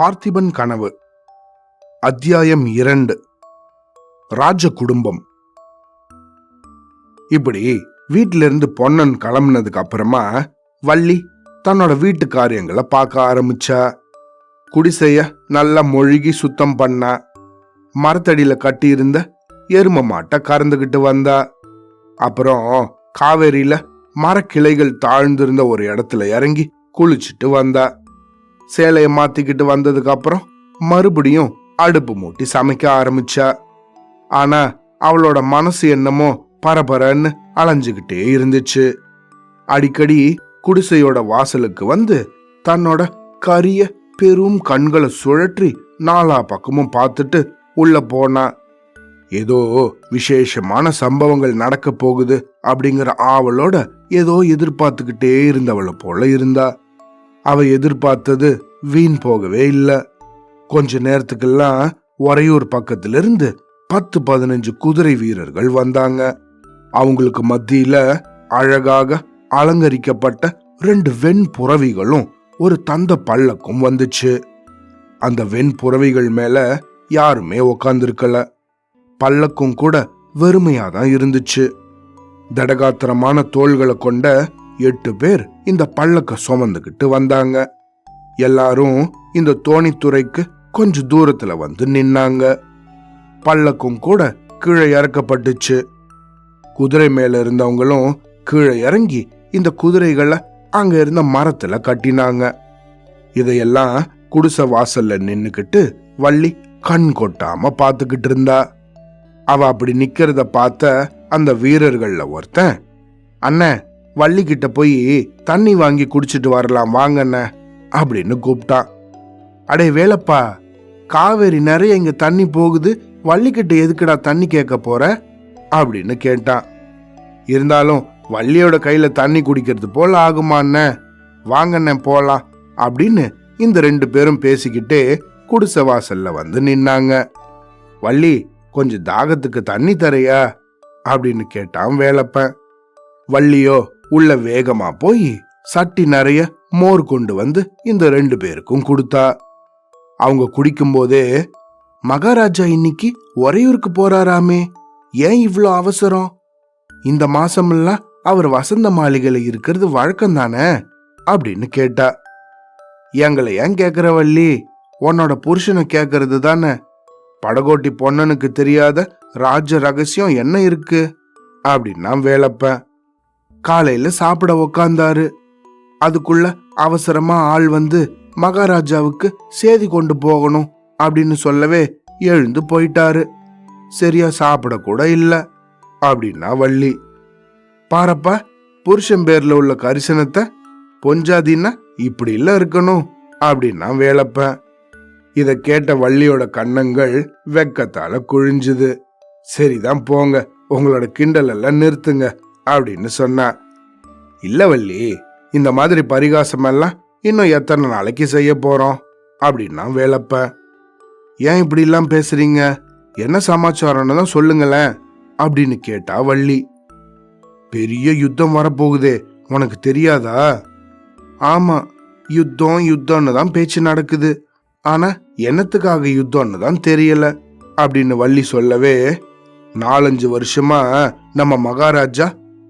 பார்த்திபன் கனவு. அத்தியாயம் இரண்டு. ராஜ குடும்பம் இப்படி வீட்டிலிருந்து பொன்னன் கிளம்புனதுக்கு அப்புறமா வள்ளி தன்னோட வீட்டு காரியங்களை பார்க்க ஆரம்பிச்சா. குடிசைய நல்லா மொழுகி சுத்தம் பண்ணா. மரத்தடியில கட்டியிருந்த எரும மாட்டை கறந்துகிட்டு வந்தா. அப்புறம் காவேரியில மரக்கிளைகள் தாழ்ந்திருந்த ஒரு இடத்துல இறங்கி குளிச்சுட்டு வந்தா. சேலையை மாத்திக்கிட்டு வந்ததுக்கு அப்புறம் மறுபடியும் அடுப்பு மூட்டி சமைக்க ஆரம்பிச்சா. ஆனா அவளோட மனசு என்னமோ பரபரன்னு அலைஞ்சுக்கிட்டே இருந்துச்சு. அடிக்கடி குடிசையோட வாசலுக்கு வந்து தன்னோட கரிய பெரும் கண்களை சுழற்றி நாலா பக்கமும் பார்த்துட்டு உள்ள போனா. ஏதோ விசேஷமான சம்பவங்கள் நடக்க போகுது அப்படிங்கிற ஆவலோட ஏதோ எதிர்பார்த்துக்கிட்டே இருந்தவளை போல இருந்தா. அவ எதிர்பார்த்தது வீண் போகவே இல்லை. கொஞ்ச நேரத்துக்கெல்லாம் உறையூர் பக்கத்திலிருந்து பத்து பதினஞ்சு குதிரை வீரர்கள் வந்தாங்க. அவங்களுக்கு மத்தியில அழகாக அலங்கரிக்கப்பட்ட ரெண்டு வெண் புறவிகளும் ஒரு தந்த பள்ளக்கும் வந்துச்சு. அந்த வெண் புறவிகள் மேல யாருமே உக்காந்துருக்கல. பள்ளக்கும் கூட வெறுமையா தான் இருந்துச்சு. தடகாத்திரமான தோள்களை கொண்ட எட்டு பேர் இந்த பள்ளக்க சுமந்துக்கிட்டு வந்தாங்க. எல்லாரும் இந்த தோணித்துறைக்கு கொஞ்ச தூரத்துல வந்து நின்னாங்க. பள்ளக்கும் கூட கீழே இறக்கப்பட்டுச்சு. குதிரை மேல இருந்தவங்களும் கீழே இறங்கி இந்த குதிரைகளை அங்க இருந்த மரத்துல கட்டினாங்க. இதையெல்லாம் குடிசை வாசல்ல நின்னுக்கிட்டு வள்ளி கண் கொட்டாம பார்த்துக்கிட்டு இருந்தா. அவ அப்படி நிக்கிறத பார்த்த அந்த வீரர்கள்ல ஒருத்தன் அண்ணே வள்ளி கிட்ட போய் தண்ணி வாங்கி குடிச்சிட்டு வரலாம் வாங்கண்ண அப்படின்னு கூப்பிட்டான். அடே வேலப்பா காவேரி நிறைய இங்க தண்ணி போகுது வள்ளிக்கிட்ட எதுக்குடா தண்ணி கேட்க போற? அப்படின்னு கேட்டான். இருந்தாலும் வள்ளியோட கையில தண்ணி குடிக்கிறது போல ஆகுமாண்ண வாங்கண்ணே போலாம் அப்படின்னு இந்த ரெண்டு பேரும் பேசிக்கிட்டே குடிசை வாசல்ல வந்து நின்னாங்க. வள்ளி கொஞ்சம் தாகத்துக்கு தண்ணி தரையா? அப்படின்னு கேட்டான் வேலப்பன். வள்ளியோ உள்ள வேகமா போய் சட்டி நிறைய மோர் கொண்டு வந்து இந்த ரெண்டு பேருக்கும் கொடுத்தா. அவங்க குடிக்கும்போதே மகாராஜா இன்னைக்கு ஒரையூருக்கு போறாராமே ஏன் இவ்வளோ அவசரம்? இந்த மாசமெல்லாம் அவர் வசந்த மாளிகையில இருக்கிறது வழக்கம் தானே? அப்படின்னு கேட்டா. எங்களை ஏன் கேக்குற வள்ளி? உன்னோட புருஷனை கேக்குறது தானே? படகோட்டி பொன்னனுக்கு தெரியாத ராஜ ரகசியம் என்ன இருக்கு? அப்படின்னா வேலப்பேன். காலையில சாப்பிட உக்காந்தாரு. அதுக்குள்ள அவசரமா ஆள் வந்து மகாராஜாவுக்கு சேதி கொண்டு போகணும் அப்படின்னு சொல்லவே எழுந்து போயிட்டாரு. சரியா சாப்பிட கூட இல்ல அப்படின்னா வள்ளி. பாரப்பா புருஷன் பேர்ல உள்ள கரிசனத்தை பொஞ்சாதின்னா இப்படி இல்ல இருக்கணும் அப்படின்னா வேலப்ப. இத கேட்ட வள்ளியோட கன்னங்கள் வெக்கத்தால குழிஞ்சுது. சரிதான் போங்க உங்களோட கிண்டல் எல்லாம் நிறுத்துங்க அப்படின்னு சொன்னேன் இல்லை வள்ளி இந்த மாதிரி பரிகாசம் எல்லாம் இன்னும் எத்தனை நாளைக்கு செய்ய போறோம்? அப்படின்னா வேலப்ப ஏன் இப்படி எல்லாம் பேசுறீங்க? என்ன சமாச்சாரம்னு தான் சொல்லுங்களேன் அப்படின்னு கேட்டா வள்ளி பெரிய யுத்தம் வரப்போகுதே உனக்கு தெரியாதா? ஆமா யுத்தம் யுத்தம்னு தான் பேச்சு நடக்குது ஆனா என்னத்துக்காக யுத்தம்னு தான் தெரியல அப்படின்னு வள்ளி சொல்லவே நாலஞ்சு வருஷமா நம்ம மகாராஜா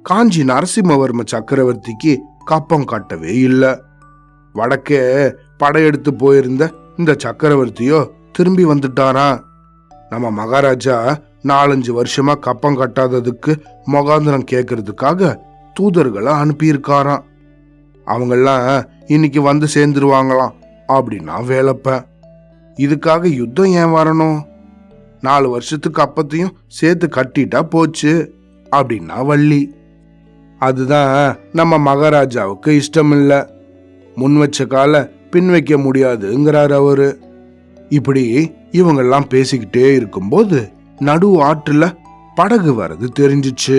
காஞ்சி நரசிம்மவர்ம சக்கரவர்த்திக்கு கப்பம் காட்டவே இல்லை. வடக்கே படையெடுத்து போயிருந்த இந்த சக்கரவர்த்தியோ திரும்பி வந்துட்டாராம் நம்ம மகாராஜா நாலஞ்சு வருஷமா கப்பம் கட்டாததுக்கு முகாந்திரம் கேட்கறதுக்காக தூதர்களை அனுப்பியிருக்காராம். அவங்கெல்லாம் இன்னைக்கு வந்து சேர்ந்துருவாங்களாம் அப்படின்னா வேலைப்பேன் இதுக்காக யுத்தம் ஏன் வரணும்? நாலு வருஷத்துக்கு அப்பத்தையும் சேர்த்து கட்டிட்டா போச்சு அப்படின்னா வள்ளி. அதுதான் நம்ம மகாராஜாவுக்கு இஷ்டம் இல்ல முன் வச்ச கால பின் வைக்க முடியாதுங்கிறார் அவரு. இப்படி இவங்கெல்லாம் பேசிக்கிட்டே இருக்கும்போது நடு ஆற்றுல படகு வர்றது தெரிஞ்சிச்சு.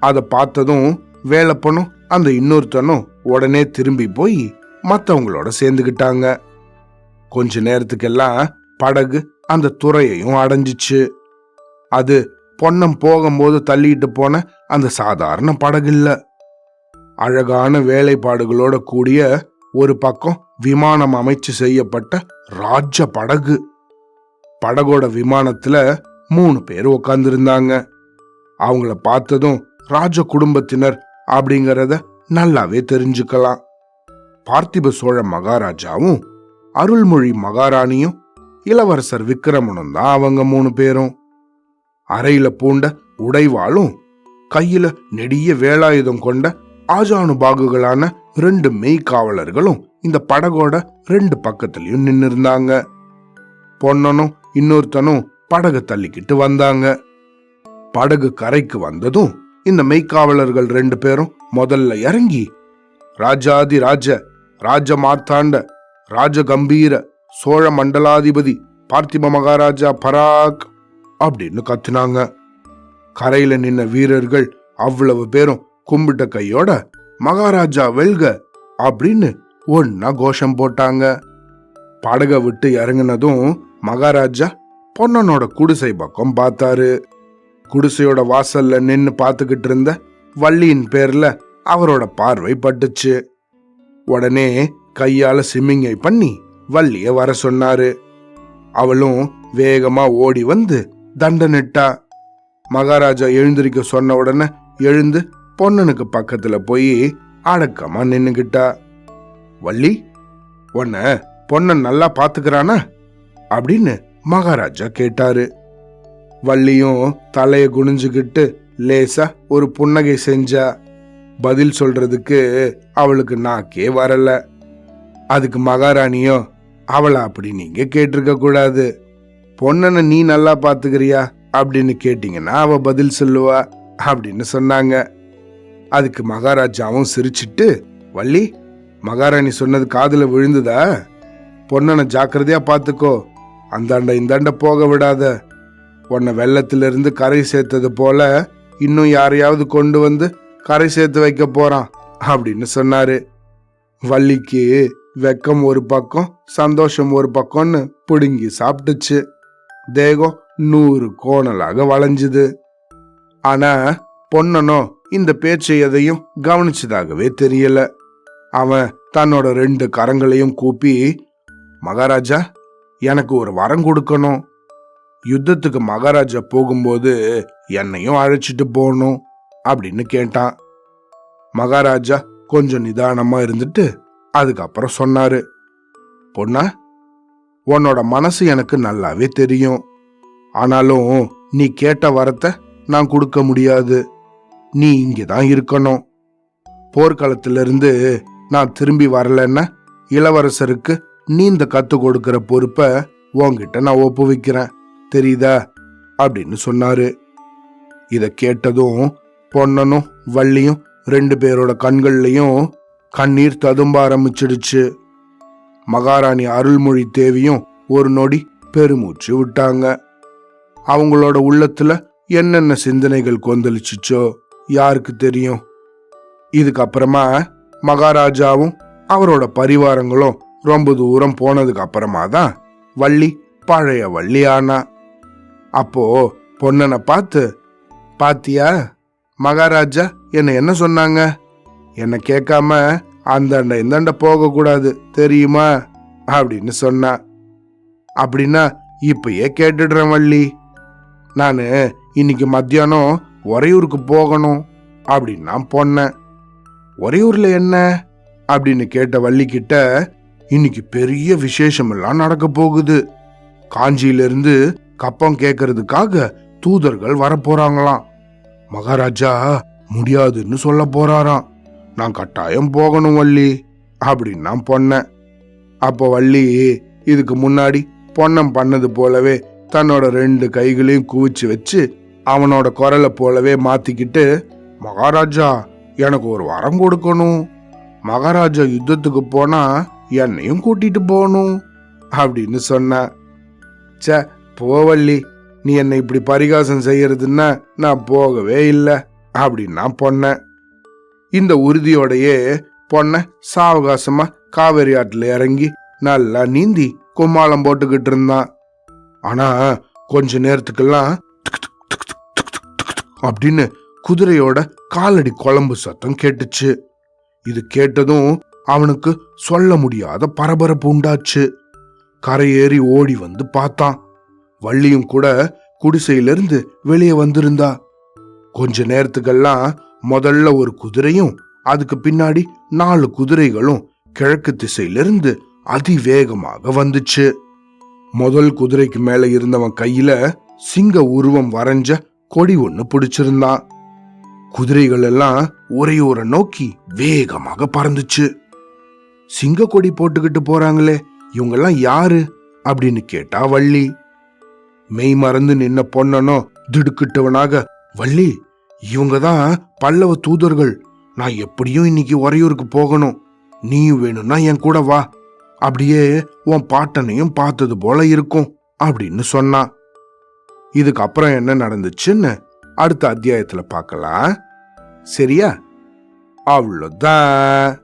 அதை பார்த்ததும் வேலைப்பனும் அந்த இன்னொருத்தனும் உடனே திரும்பி போய் மற்றவங்களோட சேர்ந்துக்கிட்டாங்க. கொஞ்ச நேரத்துக்கெல்லாம் படகு அந்த துறையையும் அடைஞ்சிச்சு. அது பொன்னம் போகும்போது தள்ளிட்டு போன அந்த சாதாரண படகு இல்ல அழகான வேலைப்பாடுகளோட கூடிய ஒரு பக்கம் விமானம் அமைச்சு செய்யப்பட்ட ராஜ படகு. படகோட விமானத்துல மூணு பேர் உக்காந்துருந்தாங்க. அவங்கள பார்த்ததும் ராஜ குடும்பத்தினர் அப்படிங்கறத நல்லாவே தெரிஞ்சுக்கலாம். பார்த்திப சோழ மகாராஜாவும் அருள்மொழி மகாராணியும் இளவரசர் விக்கிரமனும் தான் அவங்க மூணு பேரும். அறையில பூண்ட உடைவாளும் கையில நெடிய வேலாயுதம் கொண்ட ஆஜானுபாகுகளான ரெண்டு மெய்க்காவலர்களும் இந்த படகோட ரெண்டு பக்கத்துலயும் நின்னு இருந்தாங்க பொன்னனும் இன்னொருத்தனும் படகு தள்ளிக்கிட்டு வந்தாங்க. படகு கரைக்கு வந்ததும் இந்த மெய்க்காவலர்கள் ரெண்டு பேரும் முதல்ல இறங்கி ராஜாதி ராஜ ராஜ மார்த்தாண்ட ராஜ கம்பீர சோழ மண்டலாதிபதி பார்த்திப மகாராஜா பராக் அப்படின்னு கத்துனாங்க. கரையில நின்ன வீரர்கள் அவ்வளவு பேரும் கும்பிட்ட கையோட மகாராஜா வெல்க அப்படின்னு ஒன்னா கோஷம் போட்டாங்க. படக விட்டு இறங்குனதும் மகாராஜா பொன்னனோட குடிசை பக்கம் பார்த்தாரு. குடிசையோட வாசல்ல நின்னு பார்த்துக்கிட்டு இருந்த வள்ளியின் பேர்ல அவரோட பார்வை பட்டுச்சு. உடனே கையால சிம்மிங்கை பண்ணி வள்ளிய வர சொன்னாரு. அவளும் வேகமா ஓடி வந்து தண்டனிட்டா மகாராஜா எழுந்திருக்க சொன்ன உடனே எழுந்து பொன்னனுக்கு பக்கத்துல போய் அடக்கமா நின்னுகிட்டா வள்ளி உன்ன பொன்னன் நல்லா பாத்துக்கிறானா? அப்படின்னு மகாராஜா கேட்டாரு. வள்ளியும் தலைய குனிஞ்சுக்கிட்டு லேசா ஒரு புன்னகை செஞ்சா. பதில் சொல்றதுக்கு அவளுக்கு நாக்கே வரல. அதுக்கு மகாராணியும் அவளை அப்படி நீங்க கேட்டிருக்க கூடாது. பொண்ணனை நீ நல்லா பார்த்துக்கிறியா அப்படின்னு கேட்டீங்கன்னா அவ பதில் சொல்லுவா அப்படின்னு சொன்னாங்க. அதுக்கு மகாராஜாவும் சிரிச்சிட்டு வள்ளி மகாராணி சொன்னது காதுல விழுந்ததா? பொன்னனை ஜாக்கிரதையா பார்த்துக்கோ அந்தாண்ட இந்தாண்ட போக விடாத. உன்னை வெள்ளத்திலிருந்து கரை சேர்த்தது போல இன்னும் யாரையாவது கொண்டு வந்து கரை சேர்த்து வைக்க போறான் அப்படின்னு சொன்னாரு. வள்ளிக்கு வெக்கம் ஒரு பக்கம் சந்தோஷம் ஒரு பக்கம்னு பிடுங்கி சாப்பிட்டுச்சு. தேகம் நூறு கோணலாக வளைஞ்சுது. ஆனா பொன்னனோ இந்த பேச்சை எதையும் கவனிச்சதாகவே தெரியல. அவன் தன்னோட ரெண்டு கரங்களையும் கூப்பி மகாராஜா எனக்கு ஒரு வரம் கொடுக்கணும். யுத்தத்துக்கு மகாராஜா போகும்போது என்னையும் அழைச்சிட்டு போகணும் அப்படின்னு கேட்டான். மகாராஜா கொஞ்சம் நிதானமா இருந்துட்டு அதுக்கப்புறம் சொன்னாரு பொண்ணா உன்னோட மனசு எனக்கு நல்லாவே தெரியும். ஆனாலும் நீ கேட்ட வரத்தை நான் கொடுக்க முடியாது. நீ இங்கே தான் இருக்கணும். போர்க்களத்திலிருந்து நான் திரும்பி வரலன்னா இளவரசருக்கு நீ இந்த கத்து கொடுக்கிற பொறுப்பை உன்கிட்ட நான் ஒப்புவிக்கிறேன். தெரியுதா? அப்படின்னு சொன்னாரு. இதை கேட்டதும் பொன்னனும் வள்ளியும் ரெண்டு பேரோட கண்கள்லையும் கண்ணீர் ததும்ப ஆரம்பிச்சிடுச்சு. மகாராணி அருள்மொழி தேவியும் ஒரு நொடி பெருமூச்சு விட்டாங்க. அவங்களோட உள்ளத்துல என்னென்ன சிந்தனைகள் கொந்தளிச்சிச்சோ யாருக்கு தெரியும்? இதுக்கப்புறமா மகாராஜாவும் அவரோட பரிவாரங்களும் ரொம்ப தூரம் போனதுக்கு அப்புறமா தான் வள்ளி பழைய வள்ளி ஆனா. அப்போ பொன்னனை பார்த்து பாத்தியா மகாராஜா என்ன என்ன சொன்னாங்க? என்ன கேட்காம அந்தாண்ட இந்தாண்ட போகக்கூடாது தெரியுமா? அப்படின்னு சொன்னா. அப்படின்னா இப்பயே கேட்டுடுறேன் வள்ளி. நான் இன்னைக்கு மத்தியானம் உறையூருக்கு போகணும் அப்படின்னு நான் போனேன். ஒரையூரில் என்ன? அப்படின்னு கேட்ட வள்ளிக்கிட்ட இன்னைக்கு பெரிய விசேஷமெல்லாம் நடக்க போகுது. காஞ்சியிலிருந்து கப்பம் கேட்கறதுக்காக தூதர்கள் வரப்போறாங்களாம் மகாராஜா முடியாதுன்னு சொல்ல போறாராம். நான் கட்டாயம் போகணும் வள்ளி. அப்படின்னு நான் பொன்னேன். அப்போ வள்ளி இதுக்கு முன்னாடி பொன்னம் பண்ணது போலவே தன்னோட ரெண்டு கைகளையும் குவிச்சு வச்சு அவனோட குரலை போலவே மாத்திக்கிட்டு மகாராஜா எனக்கு ஒரு வரம் கொடுக்கணும். மகாராஜா யுத்தத்துக்கு போனா என்னையும் கூட்டிட்டு போகணும் அப்படின்னு சொன்ன ச்சே போவள்ளி நீ என்னை இப்படி பரிகாசம் செய்யறதுன்னா நான் போகவே இல்லை அப்படின்னு நான் பொன்னேன். இந்த உறுதியோடையே பொண்ணை சாவகாசமா காவேரி ஆற்றுல இறங்கி நல்லா நீந்தி கும்மாளம் போட்டுக்கிட்டு இருந்தான். ஆனா கொஞ்ச நேரத்துக்கெல்லாம் அப்படின்னு குதிரையோட காலடி குழம்பு சத்தம் கேட்டுச்சு. இது கேட்டதும் அவனுக்கு சொல்ல முடியாத பரபரப்பு உண்டாச்சு. கரையேறி ஓடி வந்து பார்த்தான். வள்ளியும் கூட குடிசையிலிருந்து வெளியே வந்திருந்தா. கொஞ்ச நேரத்துக்கெல்லாம் முதல்ல ஒரு குதிரையும் அதுக்கு பின்னாடி நாலு குதிரைகளும் கிழக்கு திசையிலிருந்து அதிவேகமாக வந்துச்சு. முதல் குதிரைக்கு மேல இருந்தவன் கையில சிங்க உருவம் வரைஞ்ச கொடி ஒண்ணு பிடிச்சிருந்தான். குதிரைகள் எல்லாம் ஒரு நோக்கி வேகமாக பறந்துச்சு. சிங்க கொடி போட்டுக்கிட்டு போறாங்களே இவங்கெல்லாம் யாரு அப்படின்னு கேட்டா வள்ளி. மெய் மறந்து நின்ன பொண்ணனோ திடுக்கிட்டவனாக வள்ளி இவங்க தான் பல்லவ தூதர்கள். நான் எப்படியும் இன்னைக்கு உறையூருக்கு போகணும். நீயும் வேணும்னா என் கூட வா. அப்படியே உன் பாட்டனையும் பார்த்தது போல இருக்கும் அப்படின்னு சொன்னான் இதுக்கப்புறம் என்ன நடந்துச்சுன்னு அடுத்த அத்தியாயத்துல பார்க்கலாம். சரியா? அவ்வளோதான்